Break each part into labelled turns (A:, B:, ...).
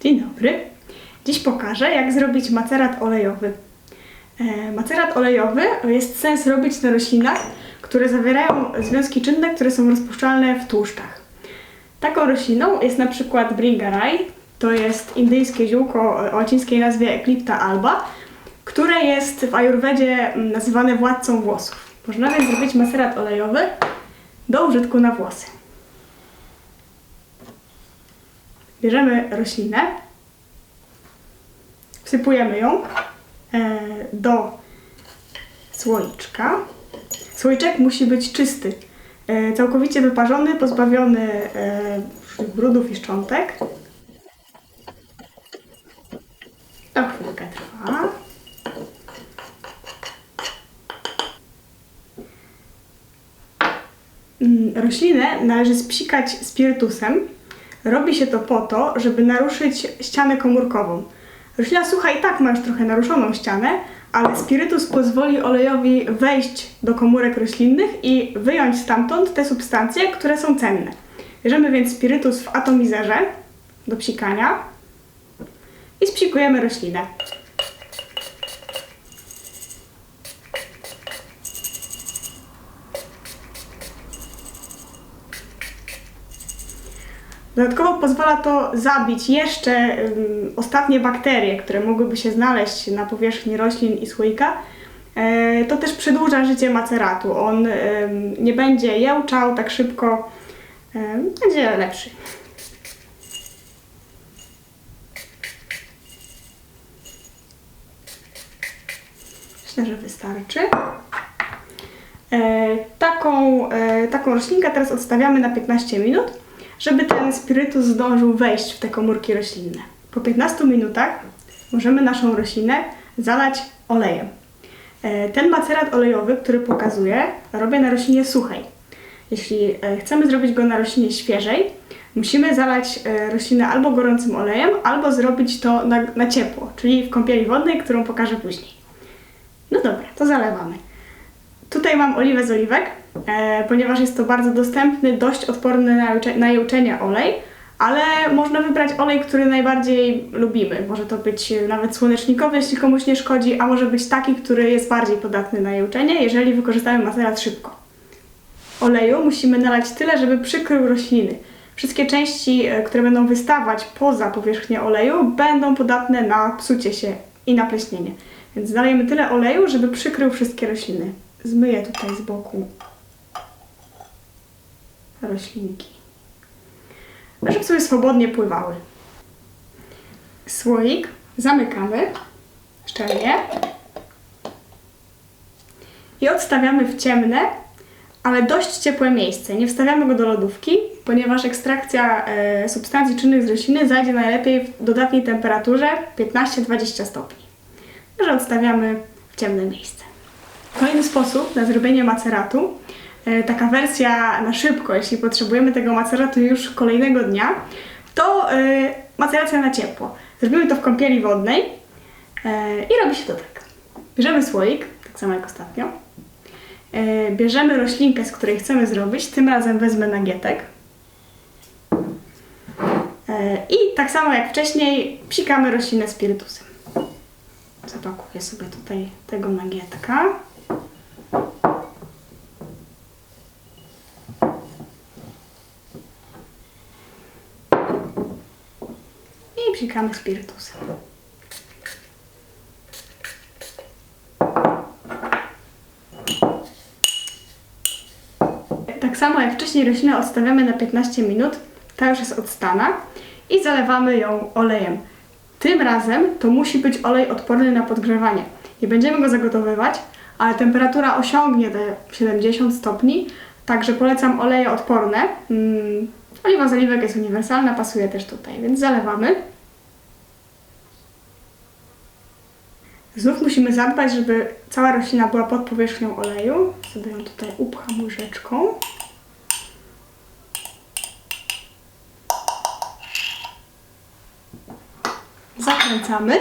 A: Dzień dobry. Dziś pokażę, jak zrobić macerat olejowy. E, macerat olejowy jest sens robić na roślinach, które zawierają związki czynne, które są rozpuszczalne w tłuszczach. Taką rośliną jest na przykład Bringarai, to jest indyjskie ziółko o łacińskiej nazwie Eclipta alba, które jest w ajurwedzie mm, nazywane władcą włosów. Można więc zrobić macerat olejowy do użytku na włosy. Bierzemy roślinę, wsypujemy ją e, do słoiczka. Słoiczek musi być czysty, e, całkowicie wyparzony, pozbawiony e, brudów i szczątek. To chwilkę trwa. Mm, Roślinę należy spsikać spirytusem. Robi się to po to, żeby naruszyć ścianę komórkową. Roślina sucha i tak ma już trochę naruszoną ścianę, ale spirytus pozwoli olejowi wejść do komórek roślinnych i wyjąć stamtąd te substancje, które są cenne. Bierzemy więc spirytus w atomizerze do psikania i spsikujemy roślinę. Dodatkowo pozwala to zabić jeszcze ym, ostatnie bakterie, które mogłyby się znaleźć na powierzchni roślin i słoika. E, to też przedłuża życie maceratu. On ym, nie będzie jełczał tak szybko, ym, będzie lepszy. Myślę, że wystarczy. E, taką, e, taką roślinkę teraz odstawiamy na 15 minut, żeby ten spirytus zdążył wejść w te komórki roślinne. Po 15 minutach możemy naszą roślinę zalać olejem. E, ten macerat olejowy, który pokazuję, robię na roślinie suchej. Jeśli e, chcemy zrobić go na roślinie świeżej, musimy zalać e, roślinę albo gorącym olejem, albo zrobić to na, na ciepło, czyli w kąpieli wodnej, którą pokażę później. No dobra, to zalewamy. Tutaj mam oliwę z oliwek, ponieważ jest to bardzo dostępny, dość odporny na, na olej, ale można wybrać olej, który najbardziej lubimy. Może to być e, nawet słonecznikowy, jeśli komuś nie szkodzi, a może być taki, który jest bardziej podatny na jełczenie, jeżeli wykorzystamy macerat szybko. Oleju musimy nalać tyle, żeby przykrył rośliny. Wszystkie części, e, które będą wystawać poza powierzchnię oleju, będą podatne na psucie się i na pleśnienie. Więc nalejemy tyle oleju, żeby przykrył wszystkie rośliny. Zmyję tutaj z boku roślinki. Żeby sobie swobodnie pływały. Słoik zamykamy szczelnie i odstawiamy w ciemne, ale dość ciepłe miejsce. Nie wstawiamy go do lodówki, ponieważ ekstrakcja e, substancji czynnych z rośliny zajdzie najlepiej w dodatniej temperaturze 15-20 stopni. Że odstawiamy w ciemne miejsce. Kolejny sposób na zrobienie maceratu, taka wersja na szybko, jeśli potrzebujemy tego maceratu już kolejnego dnia, to e, maceracja na ciepło. Zrobimy to w kąpieli wodnej e, i robi się to tak. Bierzemy słoik, tak samo jak ostatnio. E, Bierzemy roślinkę, z której chcemy zrobić, tym razem wezmę nagietek. E, I tak samo jak wcześniej psikamy roślinę spirytusem. Zapakuję sobie tutaj tego nagietka. I psikamy spirytusem. Tak samo jak wcześniej roślinę odstawiamy na 15 minut, ta już jest odstana i zalewamy ją olejem. Tym razem to musi być olej odporny na podgrzewanie. Nie będziemy go zagotowywać, ale temperatura osiągnie te 70 stopni, także polecam oleje odporne. Mm, oliwa z oliwek jest uniwersalna, pasuje też tutaj, więc zalewamy. Znów musimy zadbać, żeby cała roślina była pod powierzchnią oleju. Sobie ją tutaj upcham łyżeczką. Zakręcamy.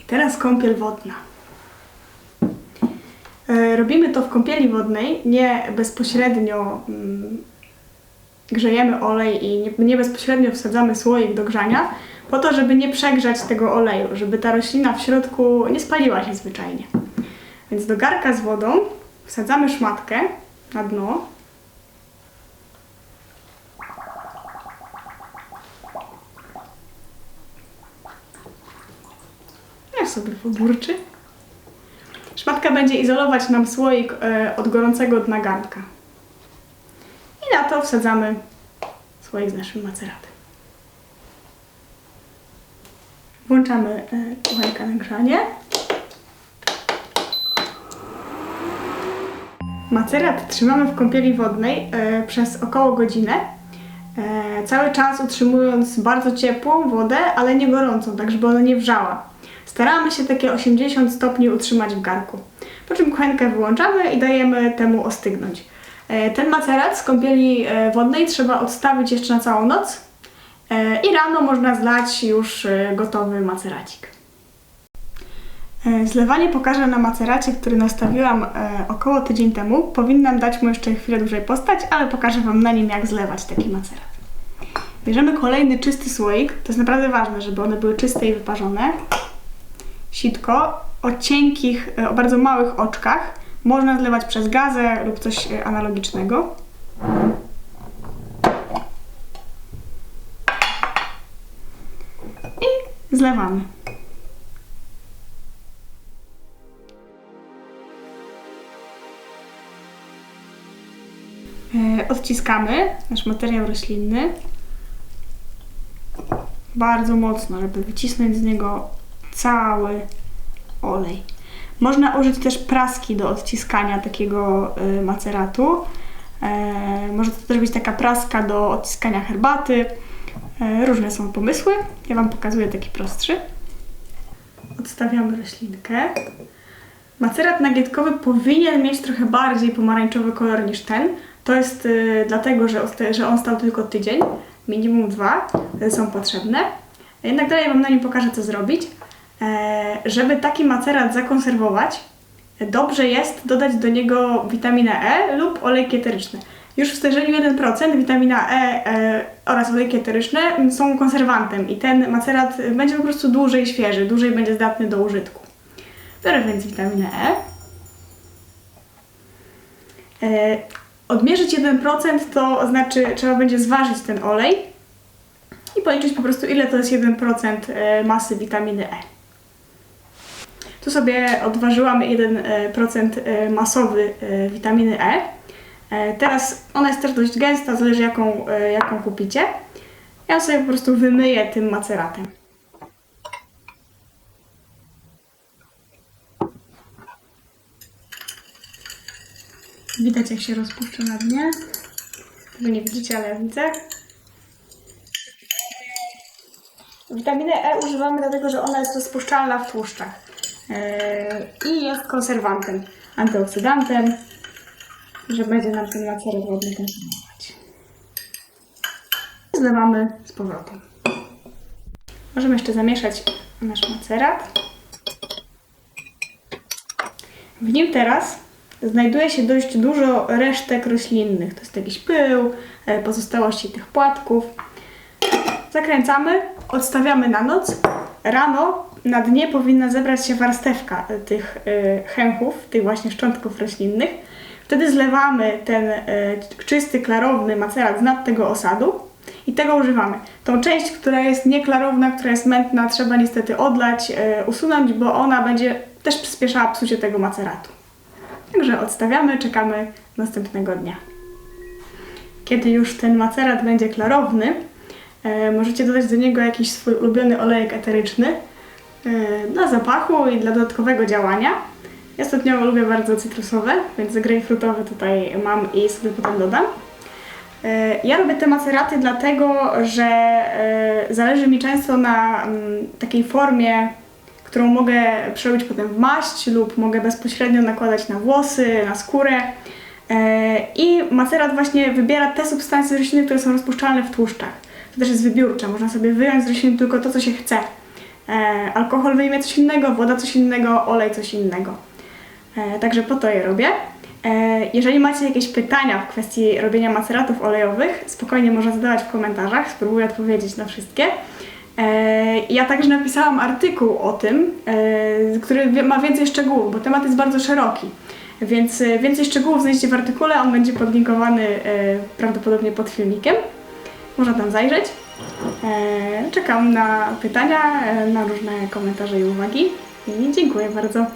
A: I teraz kąpiel wodna. E, Robimy to w kąpieli wodnej, nie bezpośrednio mm, grzejemy olej i nie, nie bezpośrednio wsadzamy słoik do grzania, po to, żeby nie przegrzać tego oleju, żeby ta roślina w środku nie spaliła się zwyczajnie. Więc do garka z wodą wsadzamy szmatkę na dno. Niech sobie poburczy. Szmatka będzie izolować nam słoik e, od gorącego dna garnka. Wsadzamy słoik z naszym maceratem. Włączamy e, kuchenkę na grzanie. Macerat trzymamy w kąpieli wodnej e, przez około godzinę. E, cały czas utrzymując bardzo ciepłą wodę, ale nie gorącą, tak żeby ona nie wrzała. Staramy się takie 80 stopni utrzymać w garku. Po czym kuchenkę wyłączamy i dajemy temu ostygnąć. E, ten macerat z kąpieli e, wodnej trzeba odstawić jeszcze na całą noc e, i rano można zlać już gotowy maceracik. Zlewanie pokażę na maceracie, który nastawiłam około tydzień temu. Powinnam dać mu jeszcze chwilę dłużej postać, ale pokażę Wam na nim, jak zlewać taki macerat. Bierzemy kolejny czysty słoik. To jest naprawdę ważne, żeby one były czyste i wyparzone. Sitko o cienkich, o bardzo małych oczkach. Można zlewać przez gazę lub coś e, analogicznego. I zlewamy. E, Odciskamy nasz materiał roślinny bardzo mocno, żeby wycisnąć z niego cały olej. Można użyć też praski do odciskania takiego y, maceratu. E, może to też być taka praska do odciskania herbaty. E, różne są pomysły. Ja Wam pokazuję taki prostszy. Odstawiamy roślinkę. Macerat nagietkowy powinien mieć trochę bardziej pomarańczowy kolor niż ten. To jest y, dlatego, że, że on stał tylko tydzień, minimum dwa y, są potrzebne. Jednak dalej Wam na nim pokażę, co zrobić. E, żeby taki macerat zakonserwować, dobrze jest dodać do niego witaminę E lub olejki eteryczne. Już w stężeniu 1% witamina E, e oraz olejki eteryczne są konserwantem i ten macerat będzie po prostu dłużej świeży, dłużej będzie zdatny do użytku. Biorę więc witaminę E. E, Odmierzyć 1% to znaczy trzeba będzie zważyć ten olej i policzyć po prostu ile to jest 1% e, masy witaminy E. Tu sobie odważyłam 1% e, masowy e, witaminy E. E, Teraz ona jest też dość gęsta, zależy jaką, e, jaką kupicie. Ja sobie po prostu wymyję tym maceratem. Widać jak się rozpuszcza na dnie. Wy nie widzicie, ale ja widzę. Witaminę E używamy dlatego, że ona jest rozpuszczalna w tłuszczach i jest konserwantem, antyoksydantem, że będzie nam ten macerat wodny konserwować. Zlewamy z powrotem. Możemy jeszcze zamieszać nasz macerat. W nim teraz znajduje się dość dużo resztek roślinnych. To jest jakiś pył, e, pozostałości tych płatków. Zakręcamy, odstawiamy na noc. Rano na dnie powinna zebrać się warstewka e, tych e, chęchów, tych właśnie szczątków roślinnych. Wtedy zlewamy ten e, czysty, klarowny macerat z nad tego osadu i tego używamy. Tą część, która jest nieklarowna, która jest mętna, trzeba niestety odlać, usunąć, bo ona będzie też przyspieszała psucie tego maceratu. Także odstawiamy, czekamy następnego dnia. Kiedy już ten macerat będzie klarowny, możecie dodać do niego jakiś swój ulubiony olejek eteryczny dla zapachu i dla dodatkowego działania. Ja stopniowo lubię bardzo cytrusowe, więc grejpfrutowy tutaj mam i sobie potem dodam. E, Ja robię te maceraty dlatego, że e, zależy mi często na mm, takiej formie, którą mogę przerobić potem w maść lub mogę bezpośrednio nakładać na włosy, na skórę. I macerat właśnie wybiera te substancje z rośliny, które są rozpuszczalne w tłuszczach. To też jest wybiórcze, można sobie wyjąć z rośliny tylko to, co się chce. E, Alkohol wyjmie coś innego, woda coś innego, olej coś innego. E, Także po to je robię. E, Jeżeli macie jakieś pytania w kwestii robienia maceratów olejowych, spokojnie można zadawać w komentarzach, spróbuję odpowiedzieć na wszystkie. E, Ja także napisałam artykuł o tym, e, który ma więcej szczegółów, bo temat jest bardzo szeroki. Więc e, więcej szczegółów znajdziecie w artykule, on będzie podlinkowany e, prawdopodobnie pod filmikiem. Można tam zajrzeć. E, Czekam na pytania, e, na różne komentarze i uwagi. I dziękuję bardzo.